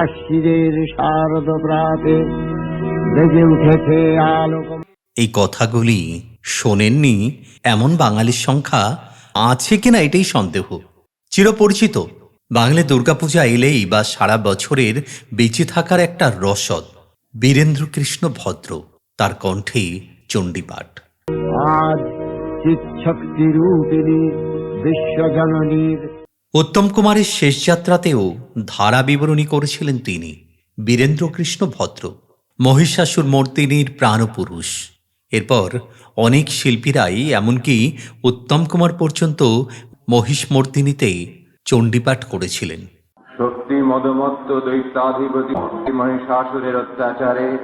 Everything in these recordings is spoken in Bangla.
আশ্বিদের শারদ প্রাতে বেজে উঠেছে আলোক এই কথাগুলি শোনেননি এমন বাঙালির সংখ্যা আছে কিনা এটাই সন্দেহ। চিরপরিচিত বাংলা দুর্গাপূজা এলেই বা সারা বছরের বেঁচে থাকার একটা রসদ বীরেন্দ্র কৃষ্ণ ভদ্র তার কণ্ঠে চণ্ডীপাঠ। আজ রূপিণী বিশ্বজননীর উত্তম কুমারের শেষ যাত্রাতেও ধারা বিবরণী করেছিলেন তিনি। বীরেন্দ্রকৃষ্ণ ভদ্র মহিষাসুর মর্তিনীর প্রাণপুরুষ। এরপর অনেক শিল্পীরাই এমনকি উত্তম কুমার পর্যন্ত মহিষমর্দিনীতে চণ্ডীপাঠ করেছিলেন। শক্তি মদমত্ত দৈত্যাধিপতি মহিষাসুরের অত্যাচারে।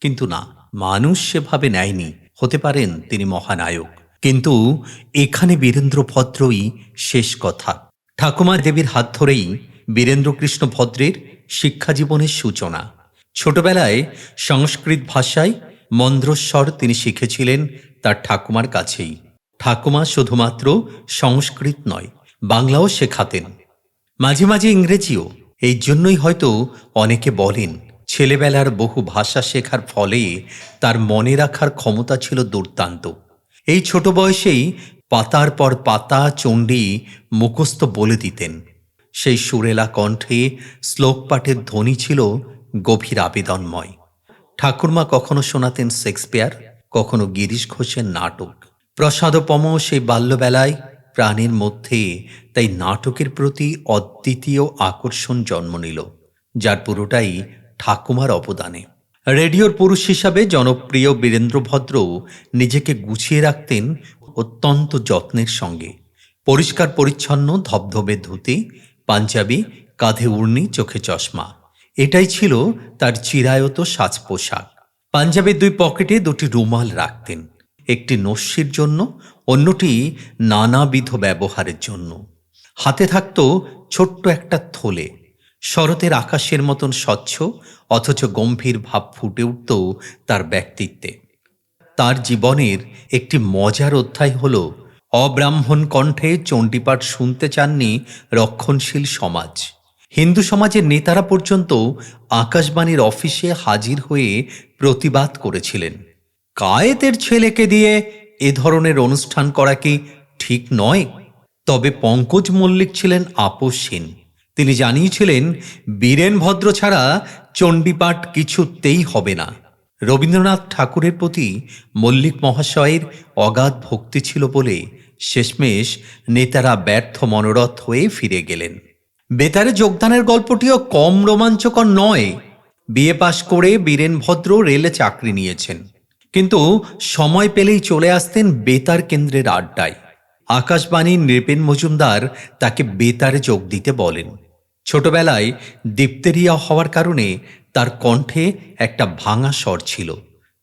কিন্তু না মানুষ সেভাবে নেয়নি হতে পারেন তিনি মহানায়ক। কিন্তু এখানে বীরেন্দ্র ভদ্রই শেষ কথা। ঠাকুমা দেবীর হাত ধরেই বীরেন্দ্রকৃষ্ণ ভদ্রের শিক্ষা জীবনের সূচনা। ছোটবেলায় সংস্কৃত ভাষায় মন্দ্রস্বর তিনি শিখেছিলেন তার ঠাকুমার কাছেই। ঠাকুমা শুধুমাত্র সংস্কৃত নয়, বাংলাও শেখাতেন। মাঝে মাঝে ইংরেজিও, এই জন্যই হয়তো অনেকে বলেন, ছেলেবেলার বহু ভাষা শেখার ফলে তার মনে রাখার ক্ষমতা ছিল দুর্দান্ত। এই ছোট বয়সেই পাতার পর পাতা চণ্ডী মুখস্থ বলে দিতেন। সেই সুরেলা কণ্ঠে শ্লোক পাঠের ধ্বনি ছিল গভীর আবেদনময়। ঠাকুরমা কখনো শোনাতেন শেক্সপিয়ার, কখনো গিরিশ ঘোষের নাটক। প্রসাদপম সেই বাল্যবেলায় প্রাণের মধ্যে তাই নাটকের প্রতি অদ্বিতীয় আকর্ষণ জন্ম নিল, যার পুরোটাই ঠাকুমার অবদানে। রেডিওর পুরুষ হিসাবে জনপ্রিয় বীরেন্দ্র ভদ্র নিজেকে গুছিয়ে রাখতেন অত্যন্ত যত্নের সঙ্গে। পরিষ্কার পরিচ্ছন্ন, ধবধবে ধুতি, পাঞ্জাবি, কাঁধে উড়নি, চোখে চশমা। এটাই ছিল তার চিরায়ত সাজ পোশাক। পাঞ্জাবের দুই পকেটে দুটি রুমাল রাখতেন। একটি নস্যির জন্য, অন্যটি নানাবিধ ব্যবহারের জন্য। হাতে থাকত ছোট্ট একটা থলে। শরতের আকাশের মতন স্বচ্ছ, অথচ গম্ভীর ভাব ফুটে উঠত তার ব্যক্তিত্বে। তার জীবনের একটি মজার অধ্যায় হল, অব্রাহ্মণ কণ্ঠে চণ্ডীপাঠ শুনতে চাননি রক্ষণশীল সমাজ। হিন্দু সমাজের নেতারা পর্যন্ত আকাশবাণীর অফিসে হাজির হয়ে প্রতিবাদ করেছিলেন। কায়েতের ছেলেকে দিয়ে এ ধরনের অনুষ্ঠান করা কি ঠিক নয়? তবে পঙ্কজ মল্লিক ছিলেন আপোষহীন। তিনি জানিয়েছিলেন, বীরেন ভদ্র ছাড়া চণ্ডীপাঠ কিছুতেই হবে না। রবীন্দ্রনাথ ঠাকুরের প্রতি মল্লিক মহাশয়ের অগাধ ভক্তি ছিল বলে শেষমেশ নেতারা ব্যর্থ মনোরথ হয়ে ফিরে গেলেন। বেতারে যোগদানের গল্পটিও কম রোমাঞ্চকর নয়। বিএ পাশ করে বীরেন ভদ্র রেলে চাকরি নিয়েছেন। কিন্তু সময় পেলেই চলে আসতেন বেতার কেন্দ্রের আড্ডায়। আকাশবাণীর নৃপেন মজুমদার তাকে বেতারে যোগ দিতে বলেন। ছোটবেলায় দিপ্তেরিয়া হওয়ার কারণে তার কণ্ঠে একটা ভাঙা স্বর ছিল,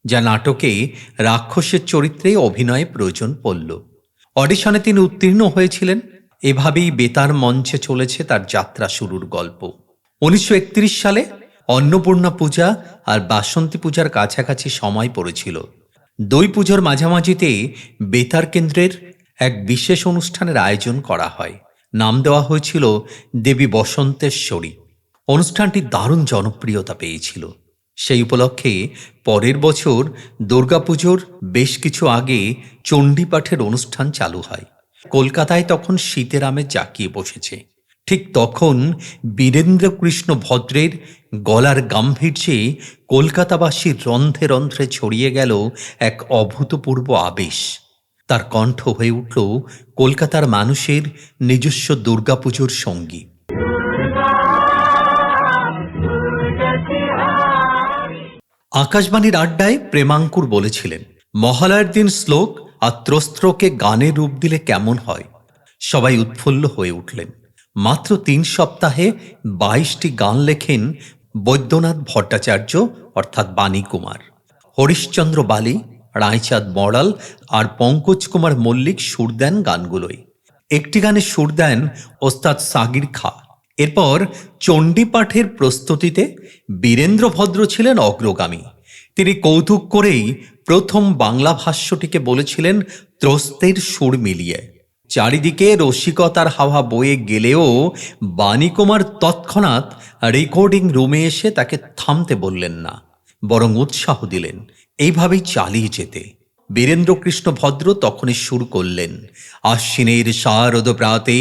যা নাটকে রাক্ষসের চরিত্রে অভিনয়ে প্রয়োজন পড়ল। অডিশনে তিনি উত্তীর্ণ হয়েছিলেন। এভাবেই বেতার মঞ্চে চলেছে তার যাত্রা শুরুর গল্প। উনিশশো একত্রিশ সালে অন্নপূর্ণা পূজা আর বাসন্তী পূজার কাছাকাছি সময় পড়েছিল। দুই পুজোর মাঝামাঝিতে বেতার কেন্দ্রের এক বিশেষ অনুষ্ঠানের আয়োজন করা হয়। নাম দেওয়া হয়েছিল দেবী বসন্তেশ্বরী। অনুষ্ঠানটি দারুণ জনপ্রিয়তা পেয়েছিল। সেই উপলক্ষে পরের বছর দুর্গাপুজোর বেশ কিছু আগে চণ্ডীপাঠের অনুষ্ঠান চালু হয়। কলকাতায় তখন শীতের আমেজ জাঁকিয়ে বসেছে। ঠিক তখন বীরেন্দ্র কৃষ্ণ ভদ্রের গলার গাম্ভীর্যে কলকাতাবাসীর রন্ধ্রে রন্ধ্রে ছড়িয়ে গেল এক অভূতপূর্ব আবেশ। তার কণ্ঠ হয়ে উঠল কলকাতার মানুষের নিজস্ব দুর্গাপুজোর সঙ্গী। আকাশবাণীর আড্ডায় প্রেমাঙ্কুর বলেছিলেন, মহালয়ার দিন শ্লোক আর ত্রস্ত্রকে গানে রূপ দিলে কেমন হয়? সবাই উৎফুল্ল হয়ে উঠলেন। মাত্র তিন সপ্তাহে বাইশটি গান লেখেন বৈদ্যনাথ ভট্টাচার্য, অর্থাৎ বাণী কুমার। হরিশ্চন্দ্র বালি রায়চাঁদ মরাল আর পঙ্কজ কুমার মল্লিক সুর দেন গানগুলোই। একটি গানে সুর দেন ওস্তাদ সাগির খা। এরপর চণ্ডীপাঠের প্রস্তুতিতে বীরেন্দ্র ভদ্র ছিলেন অগ্রগামী। তিনি কৌতুক করেই প্রথম বাংলা ভাষ্যটিকে বলেছিলেন ত্রস্তের সুর মিলিয়ে। চারিদিকে রসিকতার হাওয়া বয়ে গেলেও বাণীকুমার তৎক্ষণাৎ রেকর্ডিং রুমে এসে তাকে থামতে বললেন না, বরং উৎসাহ দিলেন। এইভাবেই চালিয়ে যেতে। বীরেন্দ্রকৃষ্ণ ভদ্র তখনই সুর করলেন আশ্বিনের শারদ প্রাতে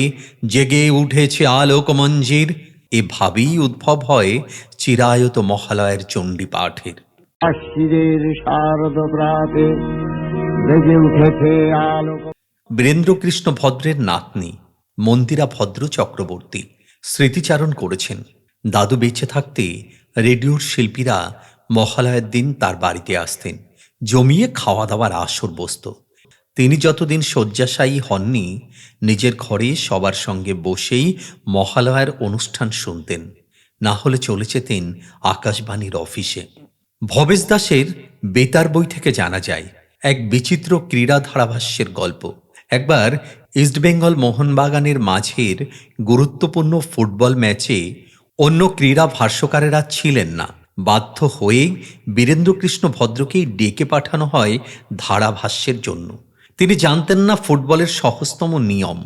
জেগে উঠেছে আলোক মঞ্জির এভাবেই উদ্ভব হয় চিরায়ত মহালয়ের চণ্ডী পাঠের আশ্বিরের শারদ প্রাতে বেজে উঠেছে আলোক বীরেন্দ্রকৃষ্ণ ভদ্রের নাতনি মন্দিরা ভদ্র চক্রবর্তী স্মৃতিচারণ করেছেন। দাদু বেঁচে থাকতে রেডিওর শিল্পীরা মহালয়ের দিন তার বাড়িতে আসতেন। জমিয়ে খাওয়া দাওয়ার আসর বসত। তিনি যতদিন শয্যাশায়ী হননি, নিজের ঘরে সবার সঙ্গে বসেই মহালয়ার অনুষ্ঠান শুনতেন। না হলে চলে যেতেন আকাশবাণীর অফিসে। ভবেশ দাসের বেতার বই থেকে জানা যায়, এক বিচিত্র ক্রীড়া ধারাভাষ্যের গল্প। একবার ইস্টবেঙ্গল মোহনবাগানের মাঝের গুরুত্বপূর্ণ ফুটবল ম্যাচে অন্য ক্রীড়া ভাষ্যকারেরা ছিলেন না। বাধ্য হয়েই বীরেন্দ্রকৃষ্ণ ভদ্রকেই ডেকে পাঠানো হয় ধারাভাষ্যের জন্য। তিনি জানতেন না ফুটবলের সহজতম নিয়ম।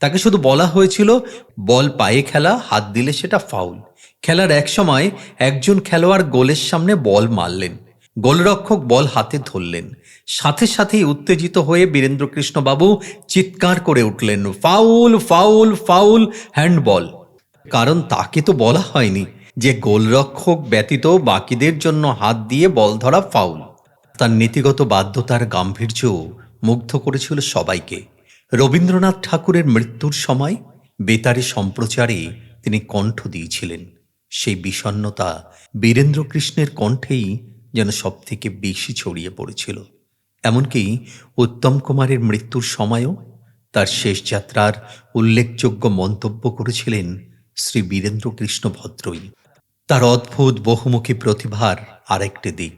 তাকে শুধু বলা হয়েছিল, বল পায়ে খেলা, হাত দিলে সেটা ফাউল। খেলার এক সময় একজন খেলোয়াড় গোলের সামনে বল মারলেন। গোলরক্ষক বল হাতে ধরলেন। সাথে সাথেই উত্তেজিত হয়ে বীরেন্দ্রকৃষ্ণবাবু চিৎকার করে উঠলেন, ফাউল ফাউল ফাউল, হ্যান্ডবল। কারণ তাকে তো বলা হয়নি। যে গোলরক্ষক ব্যতীত বাকিদের জন্য হাত দিয়ে বল ধরা ফাউল। তার নীতিগত বাধ্যতার গাম্ভীর্য মুগ্ধ করেছিল সবাইকে। রবীন্দ্রনাথ ঠাকুরের মৃত্যুর সময় বেতারে সম্প্রচারে তিনি কণ্ঠ দিয়েছিলেন। সেই বিষণ্নতা বীরেন্দ্র কৃষ্ণের কণ্ঠেই যেন সব থেকে বেশি ছড়িয়ে পড়েছিল। এমনকি উত্তম কুমারের মৃত্যুর সময়ও তার শেষ যাত্রার উল্লেখযোগ্য মন্তব্য করেছিলেন শ্রী বীরেন্দ্র কৃষ্ণ ভদ্রই। তার অদ্ভুত বহুমুখী প্রতিভার আরেকটি দিক।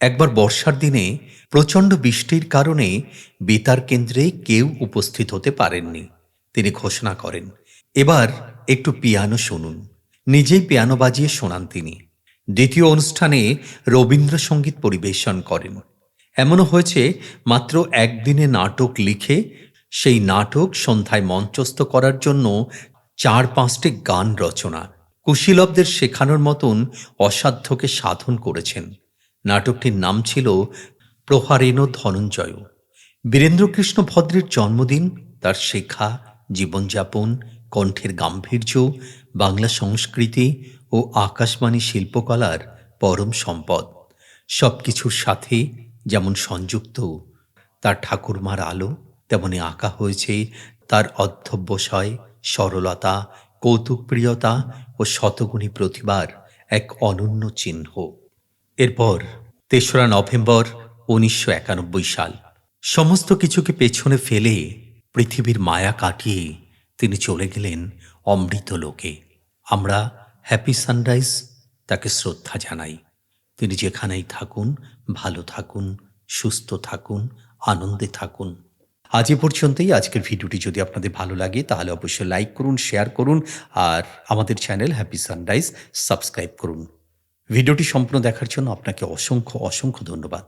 একবার বর্ষার দিনে প্রচণ্ড বৃষ্টির কারণে বেতার কেন্দ্রে কেউ উপস্থিত হতে পারেননি। তিনি ঘোষণা করেন, এবার একটু পিয়ানো শুনুন। নিজেই পিয়ানো বাজিয়ে শোনান তিনি। দ্বিতীয় অনুষ্ঠানে রবীন্দ্রসঙ্গীত পরিবেশন করেন। এমনও হয়েছে, মাত্র একদিনে নাটক লিখে সেই নাটক সন্ধ্যায় মঞ্চস্থ করার জন্য চার পাঁচটি গান রচনা কুশীলবদের শেখানোর মতন অসাধ্যকে সাধন করেছেন। নাটকটির নাম ছিল প্রহারেণ ধনঞ্জয়। বীরেন্দ্রকৃষ্ণ ভদ্রের জন্মদিন, তার শেখা, জীবনযাপন, কণ্ঠের গাম্ভীর্য, বাংলা সংস্কৃতি ও আকাশবাণী শিল্পকলার পরম সম্পদ। সব কিছুর সাথে যেমন সংযুক্ত, তার ঠাকুরমার আলো, তেমনি আঁকা হয়েছে তার অধ্যবসায় সরলতা, কৌতুকপ্রিয়তা ও শতগুণী প্রতিভার এক অনন্য চিহ্ন। এরপর তেসরা নভেম্বর উনিশশো একানব্বই সাল। সমস্ত কিছুকে পেছনে ফেলে পৃথিবীর মায়া কাটিয়ে তিনি চলে গেলেন অমৃত লোকে। আমরা হ্যাপি সানরাইজ তাকে শ্রদ্ধা জানাই। তিনি যেখানেই থাকুন, ভালো থাকুন, সুস্থ থাকুন, আনন্দে থাকুন। আজ এ পর্যন্তই। আজকের ভিডিওটি যদি আপনাদের ভালো লাগে, তাহলে অবশ্যই লাইক করুন, শেয়ার করুন, আর আমাদের চ্যানেল হ্যাপি সানরাইজ সাবস্ক্রাইব করুন। ভিডিওটি সম্পূর্ণ দেখার জন্য আপনাকে অসংখ্য অসংখ্য ধন্যবাদ।